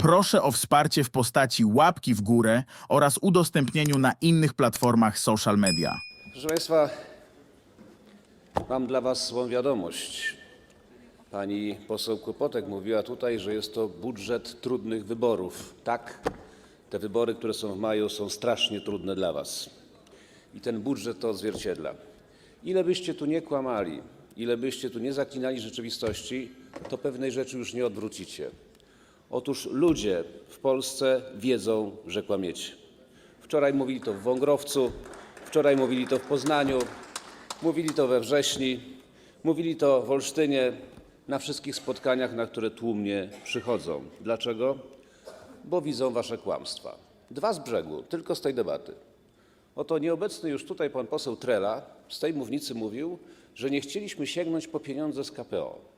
Proszę o wsparcie w postaci łapki w górę oraz udostępnieniu na innych platformach social media. Proszę Państwa, mam dla Was złą wiadomość. Pani poseł Kłopotek mówiła tutaj, że jest to budżet trudnych wyborów. Tak, te wybory, które są w maju, są strasznie trudne dla Was. I ten budżet to odzwierciedla. Ile byście tu nie kłamali, ile byście tu nie zaklinali rzeczywistości, to pewnej rzeczy już nie odwrócicie. Otóż ludzie w Polsce wiedzą, że kłamiecie. Wczoraj mówili to w Wągrowcu, wczoraj mówili to w Poznaniu, mówili to we wrześni, mówili to w Olsztynie, na wszystkich spotkaniach, na które tłumnie przychodzą. Dlaczego? Bo widzą wasze kłamstwa. Dwa z brzegu, tylko z tej debaty. Oto nieobecny już tutaj pan poseł Trela z tej mównicy mówił, że nie chcieliśmy sięgnąć po pieniądze z KPO.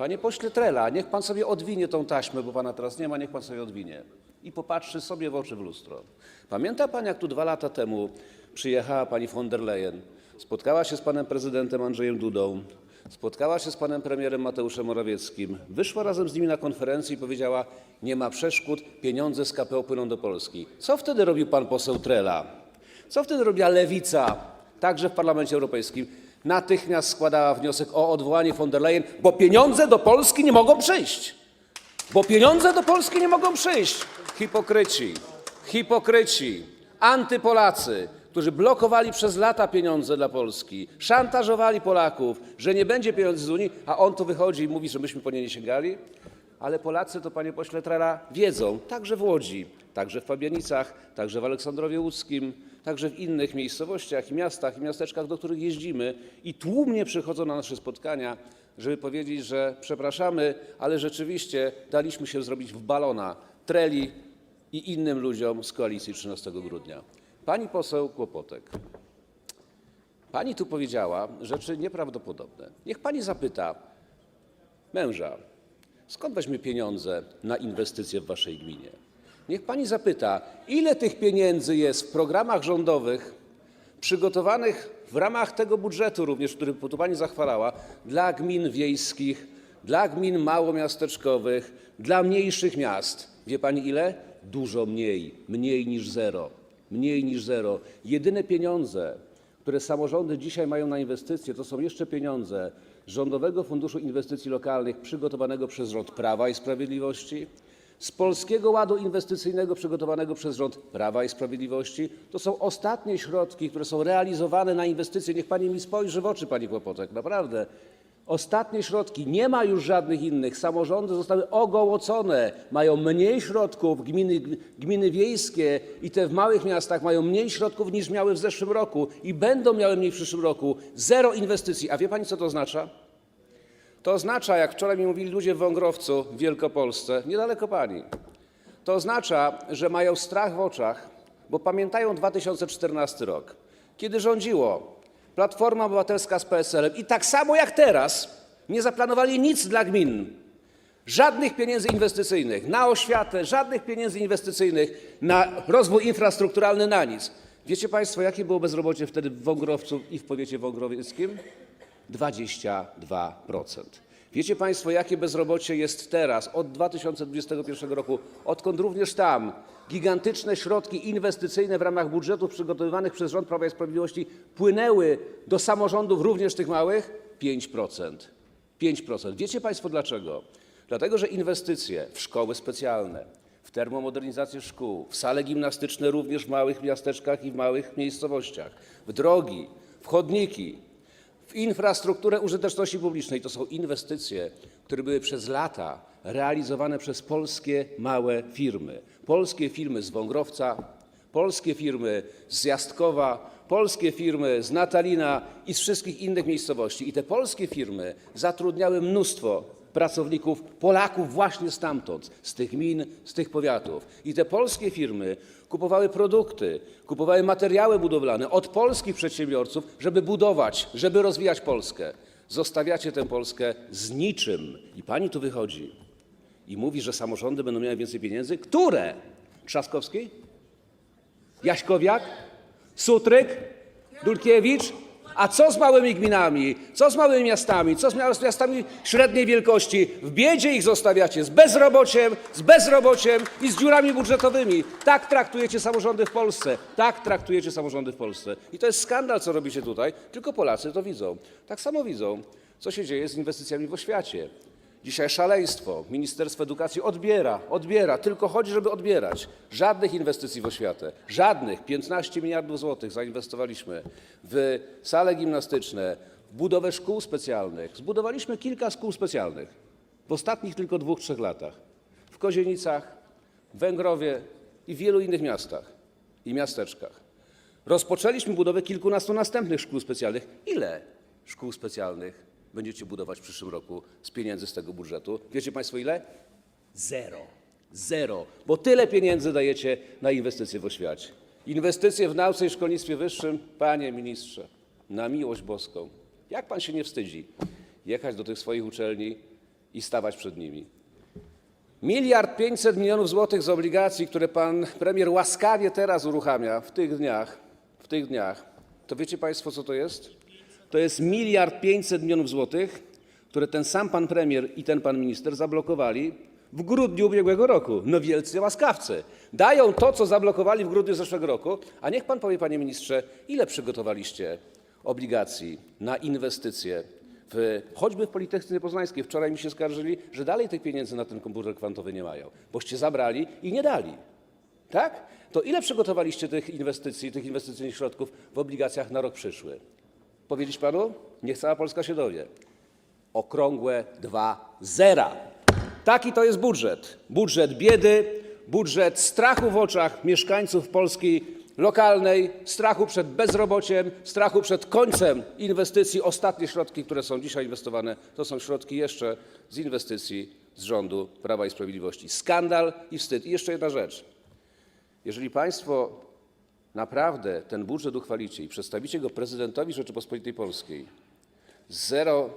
Panie pośle Trela, niech pan sobie odwinie tą taśmę, bo pana teraz nie ma, niech pan sobie odwinie i popatrzy sobie w oczy w lustro. Pamięta pan, jak tu dwa lata temu przyjechała pani von der Leyen, spotkała się z panem prezydentem Andrzejem Dudą, spotkała się z panem premierem Mateuszem Morawieckim, wyszła razem z nimi na konferencję i powiedziała: Nie ma przeszkód, pieniądze z KPO płyną do Polski. Co wtedy robił pan poseł Trela? Co wtedy robiła lewica, także w Parlamencie Europejskim? Natychmiast składała wniosek o odwołanie von der Leyen, bo pieniądze do Polski nie mogą przyjść. Bo pieniądze do Polski nie mogą przyjść. Hipokryci, hipokryci, antypolacy, którzy blokowali przez lata pieniądze dla Polski, szantażowali Polaków, że nie będzie pieniędzy z Unii, a on tu wychodzi i mówi, że myśmy po nie nie sięgali. Ale Polacy to, panie pośle Trela, wiedzą, także w Łodzi, także w Fabianicach, także w Aleksandrowie Łódzkim, także w innych miejscowościach miastach i miasteczkach, do których jeździmy i tłumnie przychodzą na nasze spotkania, żeby powiedzieć, że przepraszamy, ale rzeczywiście daliśmy się zrobić w balona Treli i innym ludziom z koalicji 13 grudnia. Pani poseł Kłopotek, pani tu powiedziała rzeczy nieprawdopodobne. Niech pani zapyta męża, skąd weźmie pieniądze na inwestycje w waszej gminie? Niech pani zapyta, ile tych pieniędzy jest w programach rządowych przygotowanych w ramach tego budżetu również, który tu pani zachwalała, dla gmin wiejskich, dla gmin małomiasteczkowych, dla mniejszych miast. Wie pani ile? Dużo mniej, mniej niż zero, mniej niż zero. Jedyne pieniądze, które samorządy dzisiaj mają na inwestycje, to są jeszcze pieniądze z Rządowego Funduszu Inwestycji Lokalnych przygotowanego przez rząd Prawa i Sprawiedliwości, z Polskiego Ładu Inwestycyjnego przygotowanego przez rząd Prawa i Sprawiedliwości. To są ostatnie środki, które są realizowane na inwestycje. Niech pani mi spojrzy w oczy, pani Kłopotek, naprawdę. Ostatnie środki, nie ma już żadnych innych. Samorządy zostały ogołocone, mają mniej środków, gminy, wiejskie i te w małych miastach mają mniej środków niż miały w zeszłym roku i będą miały mniej w przyszłym roku. Zero inwestycji. A wie pani, co to oznacza? To oznacza, jak wczoraj mi mówili ludzie w Wągrowcu w Wielkopolsce, niedaleko pani, że mają strach w oczach, bo pamiętają 2014 rok, kiedy rządziło Platforma Obywatelska z PSL-em i tak samo jak teraz nie zaplanowali nic dla gmin. Żadnych pieniędzy inwestycyjnych na oświatę, żadnych pieniędzy inwestycyjnych na rozwój infrastrukturalny, na nic. Wiecie Państwo, jakie było bezrobocie wtedy w Wągrowcu i w powiecie wągrowieckim? 22%. Wiecie Państwo, jakie bezrobocie jest teraz, od 2021 roku, odkąd również tam gigantyczne środki inwestycyjne w ramach budżetów przygotowywanych przez rząd Prawa i Sprawiedliwości płynęły do samorządów, również tych małych? 5%. 5%. Wiecie Państwo dlaczego? Dlatego, że inwestycje w szkoły specjalne, w termomodernizację szkół, w sale gimnastyczne również w małych miasteczkach i w małych miejscowościach, w drogi, w chodniki, w infrastrukturę użyteczności publicznej. To są inwestycje, które były przez lata realizowane przez polskie małe firmy. Polskie firmy z Wągrowca, polskie firmy z Jastkowa, polskie firmy z Natalina i z wszystkich innych miejscowości. I te polskie firmy zatrudniały mnóstwo pracowników, Polaków właśnie stamtąd, z tych gmin, z tych powiatów. I te polskie firmy kupowały produkty, kupowały materiały budowlane od polskich przedsiębiorców, żeby budować, żeby rozwijać Polskę. Zostawiacie tę Polskę z niczym. I pani tu wychodzi i mówi, że samorządy będą miały więcej pieniędzy. Które? Trzaskowski? Jaśkowiak? Sutryk? Dulkiewicz? A co z małymi gminami? Co z małymi miastami? Co z mia- z miastami średniej wielkości? W biedzie ich zostawiacie, z bezrobociem, z bezrobociem i z dziurami budżetowymi. Tak traktujecie samorządy w Polsce. Tak traktujecie samorządy w Polsce. I to jest skandal, co robicie tutaj, tylko Polacy to widzą. Tak samo widzą, co się dzieje z inwestycjami w oświacie. Dzisiaj szaleństwo. Ministerstwo Edukacji odbiera, odbiera, tylko chodzi, żeby odbierać. Żadnych inwestycji w oświatę. Żadnych. 15 miliardów złotych zainwestowaliśmy w sale gimnastyczne, w budowę szkół specjalnych. Zbudowaliśmy kilka szkół specjalnych w ostatnich tylko dwóch, trzech latach. W Kozienicach, Węgrowie i wielu innych miastach i miasteczkach. Rozpoczęliśmy budowę kilkunastu następnych szkół specjalnych. Ile szkół specjalnych będziecie budować w przyszłym roku z pieniędzy z tego budżetu? Wiecie Państwo ile? Zero. Zero. Bo tyle pieniędzy dajecie na inwestycje w oświacie. Inwestycje w nauce i szkolnictwie wyższym, panie ministrze, na miłość boską. Jak pan się nie wstydzi jechać do tych swoich uczelni i stawać przed nimi? Miliard pięćset milionów złotych z obligacji, które pan premier łaskawie teraz uruchamia w tych dniach, w tych dniach, to wiecie państwo, co to jest? To jest miliard pięćset milionów złotych, które ten sam pan premier i ten pan minister zablokowali w grudniu ubiegłego roku. No wielcy łaskawcy. Dają to, co zablokowali w grudniu zeszłego roku, a niech pan powie, panie ministrze, ile przygotowaliście obligacji na inwestycje w, choćby w Politechnice Poznańskiej. Wczoraj mi się skarżyli, że dalej tych pieniędzy na ten komputer kwantowy nie mają, boście zabrali i nie dali. Tak? To ile przygotowaliście tych inwestycji, tych inwestycyjnych środków w obligacjach na rok przyszły? Powiedzieć panu? Niech cała Polska się dowie. Okrągłe dwa zera. Taki to jest budżet. Budżet biedy, budżet strachu w oczach mieszkańców Polski lokalnej, strachu przed bezrobociem, strachu przed końcem inwestycji. Ostatnie środki, które są dzisiaj inwestowane, to są środki jeszcze z inwestycji z rządu Prawa i Sprawiedliwości. Skandal i wstyd. I jeszcze jedna rzecz. Jeżeli Państwo naprawdę ten budżet uchwalicie i przedstawicie go prezydentowi Rzeczypospolitej Polskiej, zero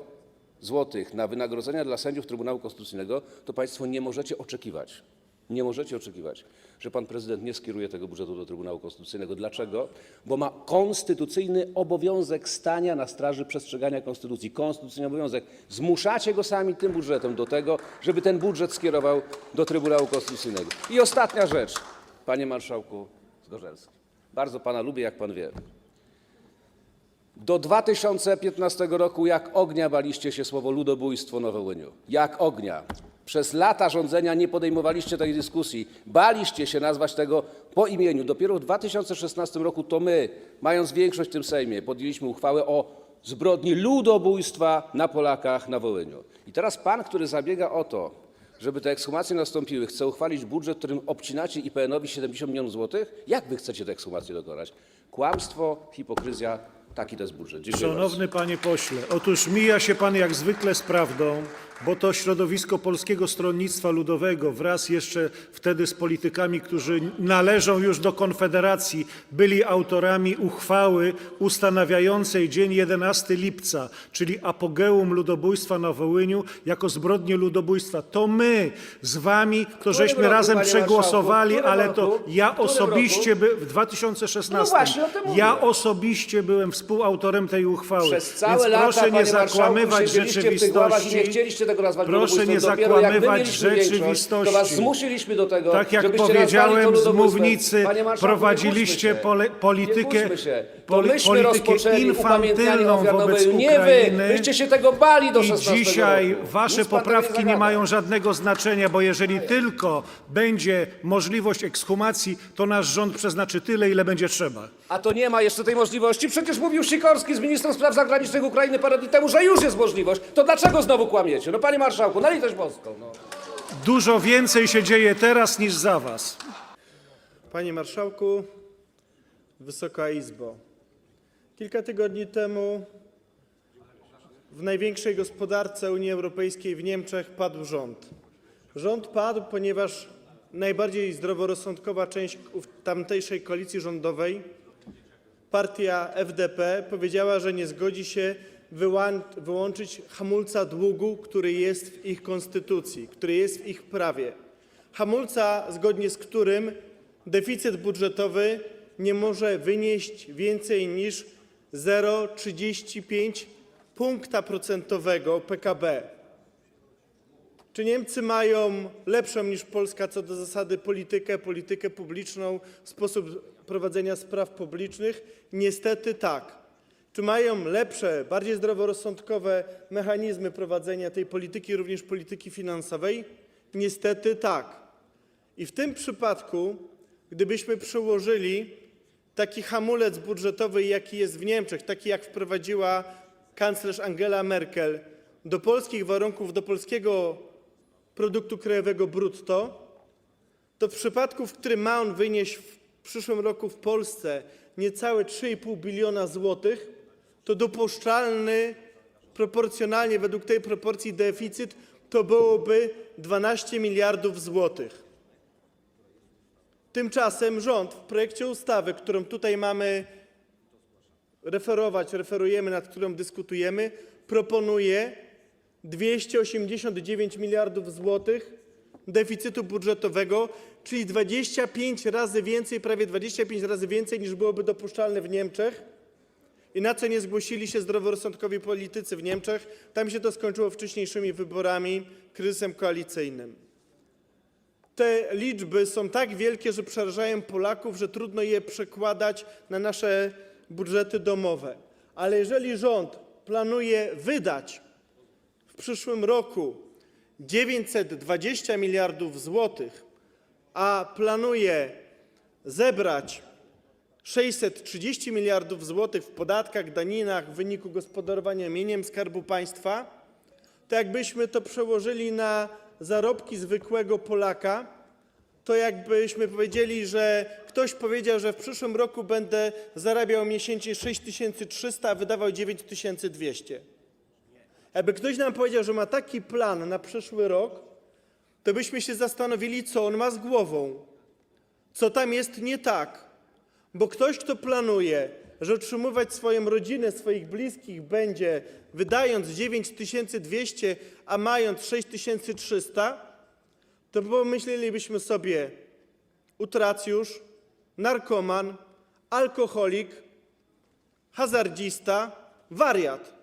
złotych na wynagrodzenia dla sędziów Trybunału Konstytucyjnego, to Państwo nie możecie oczekiwać, nie możecie oczekiwać, że Pan Prezydent nie skieruje tego budżetu do Trybunału Konstytucyjnego. Dlaczego? Bo ma konstytucyjny obowiązek stania na straży przestrzegania Konstytucji. Konstytucyjny obowiązek. Zmuszacie go sami tym budżetem do tego, żeby ten budżet skierował do Trybunału Konstytucyjnego. I ostatnia rzecz, Panie Marszałku Zgorzelski. Bardzo Pana lubię, jak Pan wie. Do 2015 roku jak ognia baliście się słowo ludobójstwo na Wołyniu. Jak ognia. Przez lata rządzenia nie podejmowaliście tej dyskusji. Baliście się nazwać tego po imieniu. Dopiero w 2016 roku to my, mając większość w tym Sejmie, podjęliśmy uchwałę o zbrodni ludobójstwa na Polakach na Wołyniu. I teraz pan, który zabiega o to, żeby te ekshumacje nastąpiły, chce uchwalić budżet, którym obcinacie IPN-owi 70 milionów złotych? Jak wy chcecie te ekshumacje dokonać? Kłamstwo, hipokryzja, taki to jest budżet. Dziękuję bardzo. Szanowny panie pośle, otóż mija się pan jak zwykle z prawdą, bo to środowisko Polskiego Stronnictwa Ludowego wraz jeszcze wtedy z politykami, którzy należą już do Konfederacji, byli autorami uchwały ustanawiającej dzień 11 lipca, czyli apogeum ludobójstwa na Wołyniu jako zbrodnię ludobójstwa. To my z wami, to żeśmy roku, razem panie przegłosowali, marszałku? W ale którym to roku? ja którym osobiście by, w 2016 No właśnie, o tym mówię. ja osobiście byłem współautorem tej uchwały. Przez całe Więc lata, proszę panie nie marszałku, zakłamywać siedzieliście w tych ławach i nie rzeczywistości. Chcieliście tego nazwać Proszę nie ludobójstwem. Dopiero jak my zakłamywać mieliśmy większość, rzeczywistości. To was zmusiliśmy do tego, Tak jak żebyście nazwali powiedziałem z ludobójstwem. mównicy, Panie marszałku, prowadziliście nie kłóćmy się. pole- politykę- Nie kłóćmy się. To myśmy rozpoczęli upamiętnianie infantylną ofiar wobec Nobeju. Nie wy! Ukrainy. Wyście się tego bali do I 16 dzisiaj roku. wasze Nic pan tego poprawki nie mają żadnego znaczenia, bo jeżeli tylko będzie możliwość ekshumacji, to nasz rząd przeznaczy tyle, ile będzie trzeba. A to nie ma jeszcze tej możliwości. Przecież mówił Sikorski z ministrem spraw zagranicznych Ukrainy parę dni temu, że już jest możliwość. To dlaczego znowu kłamiecie? No panie marszałku, na litość boską. No. Dużo więcej się dzieje teraz niż za was. Panie Marszałku, Wysoka Izbo. Kilka tygodni temu w największej gospodarce Unii Europejskiej w Niemczech padł rząd. Rząd padł, ponieważ najbardziej zdroworozsądkowa część tamtejszej koalicji rządowej, partia FDP, powiedziała, że nie zgodzi się wyłą- wyłączyć hamulca długu, który jest w ich konstytucji, który jest w ich prawie. Hamulca, zgodnie z którym deficyt budżetowy nie może wynieść więcej niż 0,35 punkta procentowego PKB. Czy Niemcy mają lepszą niż Polska co do zasady politykę, politykę publiczną, sposób prowadzenia spraw publicznych? Niestety tak. Czy mają lepsze, bardziej zdroworozsądkowe mechanizmy prowadzenia tej polityki, również polityki finansowej? Niestety tak. I w tym przypadku, gdybyśmy przełożyli taki hamulec budżetowy, jaki jest w Niemczech, taki jak wprowadziła kanclerz Angela Merkel, do polskich warunków, do polskiego produktu krajowego brutto, to w przypadku, w którym ma on wynieść w przyszłym roku w Polsce niecałe 3,5 biliona złotych, to dopuszczalny proporcjonalnie według tej proporcji deficyt to byłoby 12 miliardów złotych. Tymczasem rząd w projekcie ustawy, którą tutaj mamy referować, referujemy, nad którą dyskutujemy, proponuje 289 miliardów złotych deficytu budżetowego, czyli 25 razy więcej, prawie 25 razy więcej niż byłoby dopuszczalne w Niemczech. I na co nie zgłosili się zdroworozsądkowi politycy w Niemczech, tam się to skończyło wcześniejszymi wyborami, kryzysem koalicyjnym. Te liczby są tak wielkie, że przerażają Polaków, że trudno je przekładać na nasze budżety domowe. Ale jeżeli rząd planuje wydać w przyszłym roku 920 miliardów złotych, a planuje zebrać 630 miliardów złotych w podatkach, daninach w wyniku gospodarowania mieniem Skarbu Państwa, to jakbyśmy to przełożyli na zarobki zwykłego Polaka, to jakbyśmy powiedzieli, że ktoś powiedział, że w przyszłym roku będę zarabiał miesięcznie 6300, a wydawał 9200. Jakby ktoś nam powiedział, że ma taki plan na przyszły rok, to byśmy się zastanowili, co on ma z głową. Co tam jest nie tak. Bo ktoś, kto planuje, że utrzymywać swoją rodzinę, swoich bliskich będzie wydając 9200, a mając 6300, to pomyślelibyśmy sobie utracjusz, narkoman, alkoholik, hazardzista, wariat.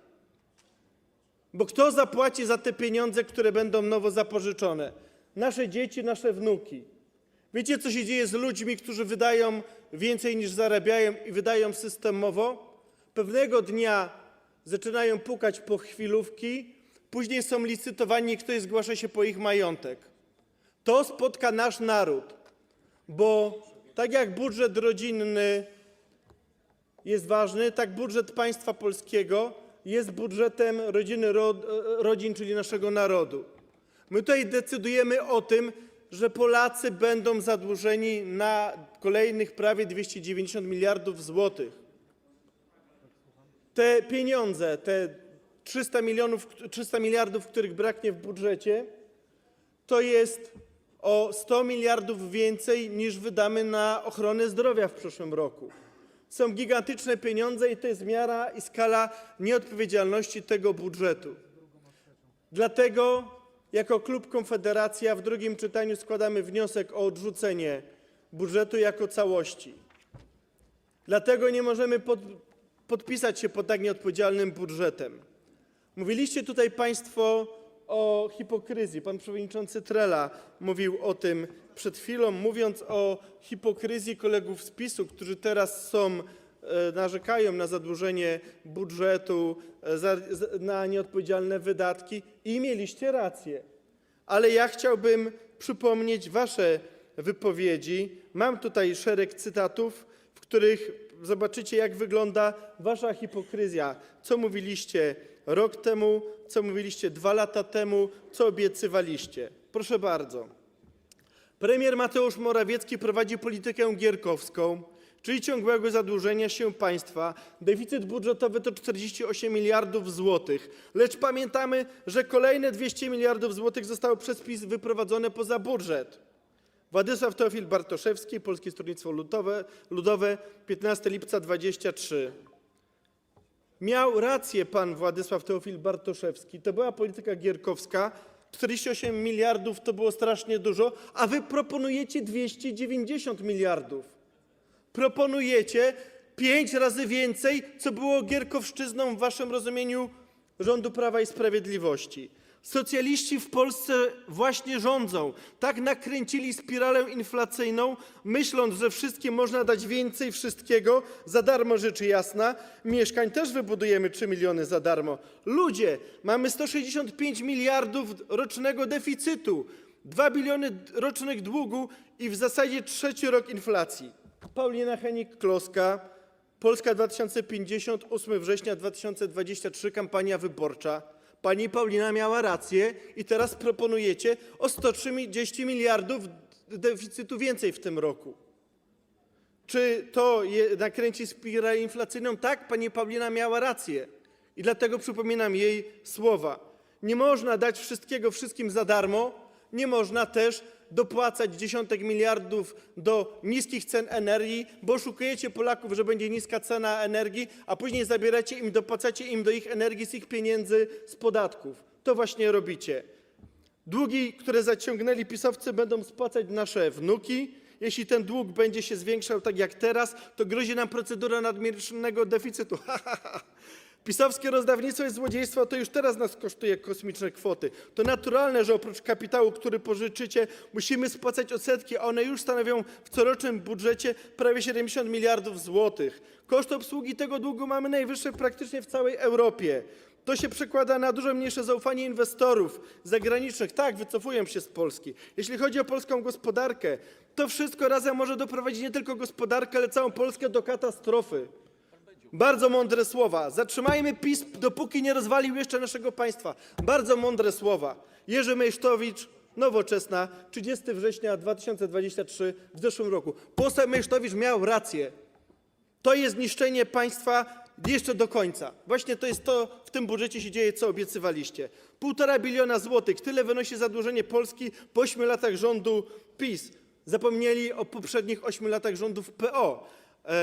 Bo kto zapłaci za te pieniądze, które będą nowo zapożyczone? Nasze dzieci, nasze wnuki. Wiecie, co się dzieje z ludźmi, którzy wydają więcej niż zarabiają i wydają systemowo? Pewnego dnia zaczynają pukać po chwilówki, później są licytowani i ktoś zgłasza się po ich majątek. To spotka nasz naród, bo tak jak budżet rodzinny jest ważny, tak budżet państwa polskiego jest budżetem rodziny, ro, rodzin, czyli naszego narodu. My tutaj decydujemy o tym, że Polacy będą zadłużeni na kolejnych prawie 290 miliardów złotych. Te pieniądze, te 300, milionów, 300 miliardów, których braknie w budżecie, to jest o 100 miliardów więcej niż wydamy na ochronę zdrowia w przyszłym roku. Są gigantyczne pieniądze i to jest miara i skala nieodpowiedzialności tego budżetu. Dlatego jako klub Konfederacja w drugim czytaniu składamy wniosek o odrzucenie budżetu jako całości. Dlatego nie możemy pod, podpisać się pod tak nieodpowiedzialnym budżetem. Mówiliście tutaj Państwo o hipokryzji. Pan przewodniczący Trela mówił o tym przed chwilą, mówiąc o hipokryzji kolegów z PiSu, którzy teraz są, narzekają na zadłużenie budżetu, e, na nieodpowiedzialne wydatki i mieliście rację. Ale ja chciałbym przypomnieć Wasze wypowiedzi. Mam tutaj szereg cytatów, w których zobaczycie, jak wygląda Wasza hipokryzja. Co mówiliście rok temu, co mówiliście dwa lata temu, co obiecywaliście. Proszę bardzo. Premier Mateusz Morawiecki prowadzi politykę gierkowską, czyli ciągłego zadłużenia się państwa. Deficyt budżetowy to 48 miliardów złotych. Lecz pamiętamy, że kolejne 200 miliardów złotych zostało przez PiS wyprowadzone poza budżet. Władysław Teofil Bartoszewski, Polskie Stronnictwo Ludowe, Ludowe 15 lipca 23. Miał rację pan Władysław Teofil Bartoszewski. To była polityka gierkowska. 48 miliardów to było strasznie dużo, a wy proponujecie 290 miliardów. Proponujecie Pięć razy więcej, co było gierkowszczyzną w waszym rozumieniu rządu Prawa i Sprawiedliwości. Socjaliści w Polsce właśnie rządzą. Tak nakręcili spiralę inflacyjną, myśląc, że wszystkim można dać więcej wszystkiego, za darmo rzecz jasna. Mieszkań też wybudujemy 3 miliony za darmo. Ludzie, mamy 165 miliardów rocznego deficytu, 2 biliony rocznych długu i w zasadzie trzeci rok inflacji. Paulina Henik-Kloska, Polska 2050, 8 września 2023, kampania wyborcza. Pani Paulina miała rację i teraz proponujecie o 130 miliardów deficytu więcej w tym roku. Czy to je, nakręci spiralę inflacyjną? Tak, pani Paulina miała rację. I dlatego przypominam jej słowa. Nie można dać wszystkiego wszystkim za darmo, nie można też dopłacać dziesiątek miliardów do niskich cen energii, bo oszukujecie Polaków, że będzie niska cena energii, a później zabieracie im, dopłacacie im do ich energii z ich pieniędzy, z podatków. To właśnie robicie. Długi, które zaciągnęli pisowcy, będą spłacać nasze wnuki. Jeśli ten dług będzie się zwiększał tak jak teraz, to grozi nam procedura nadmiernego deficytu. Ha, ha, ha. Pisowskie rozdawnictwo i złodziejstwo to już teraz nas kosztuje kosmiczne kwoty. To naturalne, że oprócz kapitału, który pożyczycie, musimy spłacać odsetki, a one już stanowią w corocznym budżecie prawie 70 miliardów złotych. Koszt obsługi tego długu mamy najwyższe praktycznie w całej Europie. To się przekłada na dużo mniejsze zaufanie inwestorów zagranicznych. Tak, wycofują się z Polski. Jeśli chodzi o polską gospodarkę, to wszystko razem może doprowadzić nie tylko gospodarkę, ale całą Polskę do katastrofy. Bardzo mądre słowa. Zatrzymajmy PiS, dopóki nie rozwalił jeszcze naszego państwa. Bardzo mądre słowa. Jerzy Mejsztowicz, Nowoczesna, 30 września 2023 w zeszłym roku. Poseł Mejsztowicz miał rację. To jest niszczenie państwa jeszcze do końca. Właśnie to jest to, w tym budżecie się dzieje, co obiecywaliście. Półtora biliona złotych, tyle wynosi zadłużenie Polski po 8 latach rządu PiS. Zapomnieli o poprzednich 8 latach rządów PO,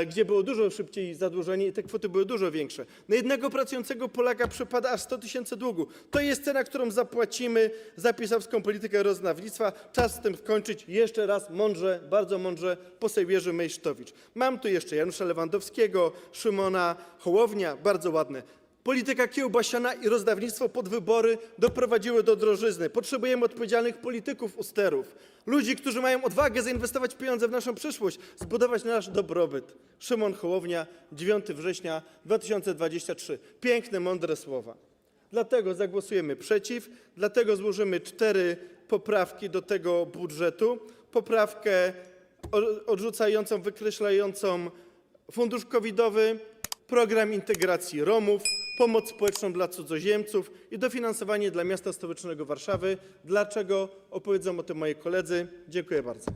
gdzie było dużo szybciej zadłużenie i te kwoty były dużo większe. Na jednego pracującego Polaka przypada aż 100 tysięcy długu. To jest cena, którą zapłacimy za pisowską politykę rozdawnictwa. Czas z tym skończyć. Jeszcze raz mądrze, bardzo mądrze poseł Jerzy Mejsztowicz. Mam tu jeszcze Janusza Lewandowskiego, Szymona Hołownia, bardzo ładne. Polityka kiełbasiana i rozdawnictwo pod wybory doprowadziły do drożyzny. Potrzebujemy odpowiedzialnych polityków u sterów. Ludzi, którzy mają odwagę zainwestować pieniądze w naszą przyszłość, zbudować nasz dobrobyt. Szymon Hołownia, 9 września 2023. Piękne, mądre słowa. Dlatego zagłosujemy przeciw, dlatego złożymy cztery poprawki do tego budżetu. Poprawkę odrzucającą, wykreślającą fundusz covidowy, program integracji Romów, pomoc społeczną dla cudzoziemców i dofinansowanie dla miasta stołecznego Warszawy. Dlaczego opowiedzą o tym moi koledzy? Dziękuję bardzo.